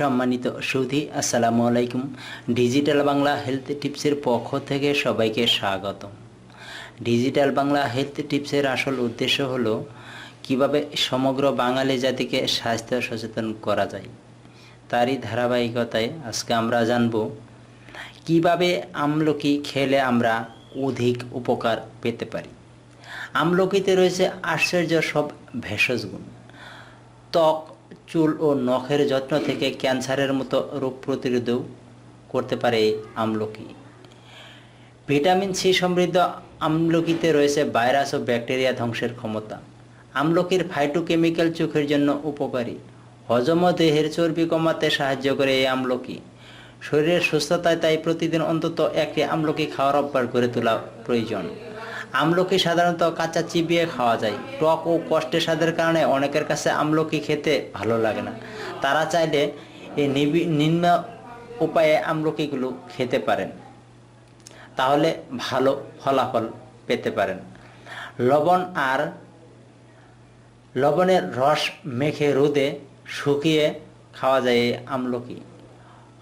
সম্মানিত সুধি, আসসালামু আলাইকুম। ডিজিটাল বাংলা হেলথ টিপসের পক্ষ থেকে সবাইকে স্বাগত ডিজিটাল বাংলা হেলথ টিপসের আসল উদ্দেশ্য হলো কীভাবে সমগ্র বাঙালি জাতিকে স্বাস্থ্য সচেতন করা যায়। তারই ধারাবাহিকতায় আজকে আমরা জানব কীভাবে আমলকি খেলে আমরা অধিক উপকার পেতে পারি। আমলকিতে রয়েছে আশ্চর্য সব ভেষজ গুণ। ত্বক চুল ও নখের যত্ন থেকে ক্যান্সারের মতো রোগ প্রতিরোধও করতে পারে আমলকি। ভিটামিন সি সমৃদ্ধ আমলকিতে রয়েছে ভাইরাস ও ব্যাকটেরিয়া ধ্বংসের ক্ষমতা। আমলকির ফাইটোকেমিক্যাল চোখের জন্য উপকারী। হজম দেহের চর্বি কমাতে সাহায্য করে এই আমলকি। শরীরের সুস্থতায় তাই প্রতিদিন অন্তত একটি আমলকি খাওয়ার অভ্যাস গড়ে তোলা প্রয়োজন। আমলকি সাধারণত কাঁচা চিবিয়ে খাওয়া যায়। টক ও কষ্টের স্বাদের কারণে অনেকের কাছে আমলকি খেতে ভালো লাগে না। তারা চাইলে এই নিম্ন উপায়ে আমলকিগুলো খেতে পারেন। তাহলে ভালো ফলাফল পেতে পারেন। লবণ আর লবণের রস মেখে রোদে শুকিয়ে খাওয়া যায় এই আমলকি।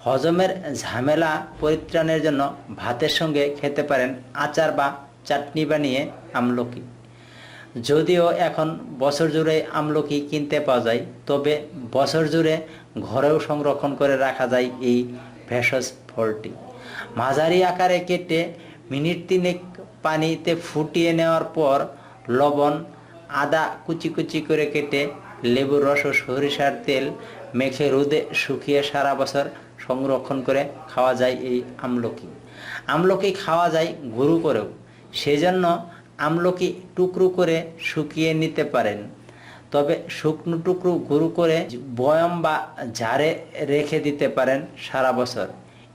হজমের ঝামেলা পরিত্রাণের জন্য ভাতের সঙ্গে খেতে পারেন আচার বা চাটনি বানিয়ে আমলকি। যদিও এখন বছর জুড়ে আমলকি কিনতে পাওয়া যায়, তবে বছর জুড়ে ঘরেও সংরক্ষণ করে রাখা যায় এই ভেষজ ফলটি। মাঝারি আকারে কেটে মিনিট তিনেক পানিতে ফুটিয়ে নেওয়ার পর লবণ, আদা কুচি কুচি করে কেটে লেবুর রস ও সরিষার তেল মেখে রোদে শুকিয়ে সারা বছর সংরক্ষণ করে খাওয়া যায় এই আমলকি। আমলকি খাওয়া যায় গরু করেও। সেজন্য আমলকি টুকরো করে শুকিয়ে নিতে পারেন। তবে শুকনো টুকরো গুঁড়ো করে বয়ম বা জারে রেখে দিতে পারেন সারা বছর।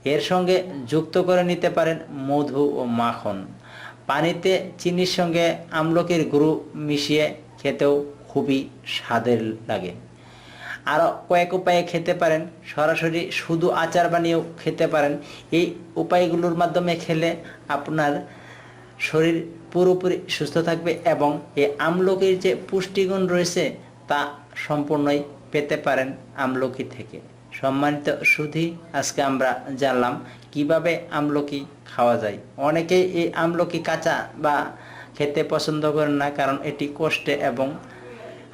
এর সঙ্গে যুক্ত করে নিতে পারেন মধু ও মাখন। পানিতে চিনির সঙ্গে আমলকির গুঁড়ো মিশিয়ে খেতেও খুবই স্বাদের লাগে। আরও কয়েক উপায়ে খেতে পারেন, সরাসরি শুধু আচার বানিয়েও খেতে পারেন। এই উপায়গুলোর মাধ্যমে খেলে আপনার শরীর পুরোপুরি সুস্থ থাকবে এবং এই আমলকির যে পুষ্টিগুণ রয়েছে তা সম্পূর্ণই পেতে পারেন আমলকি থেকে। সম্মানিত সুধি, আজকে আমরা জানলাম কীভাবে আমলকি খাওয়া যায়। অনেকেই এই আমলকি কাঁচা বা খেতে পছন্দ করেন না কারণ এটি কষ্টে এবং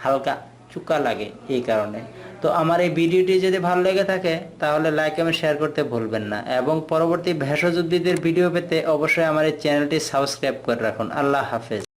হালকা চুকা লাগে এই কারণে। তো আমার এই ভিডিওটি যদি ভালো লেগে থাকে, তাহলে লাইক এবং শেয়ার করতে ভুলবেন না। এবং পরবর্তী ভেষজ উদ্ভিদের ভিডিও পেতে অবশ্যই আমার এই চ্যানেলটি সাবস্ক্রাইব করে রাখুন। আল্লাহ হাফেজ।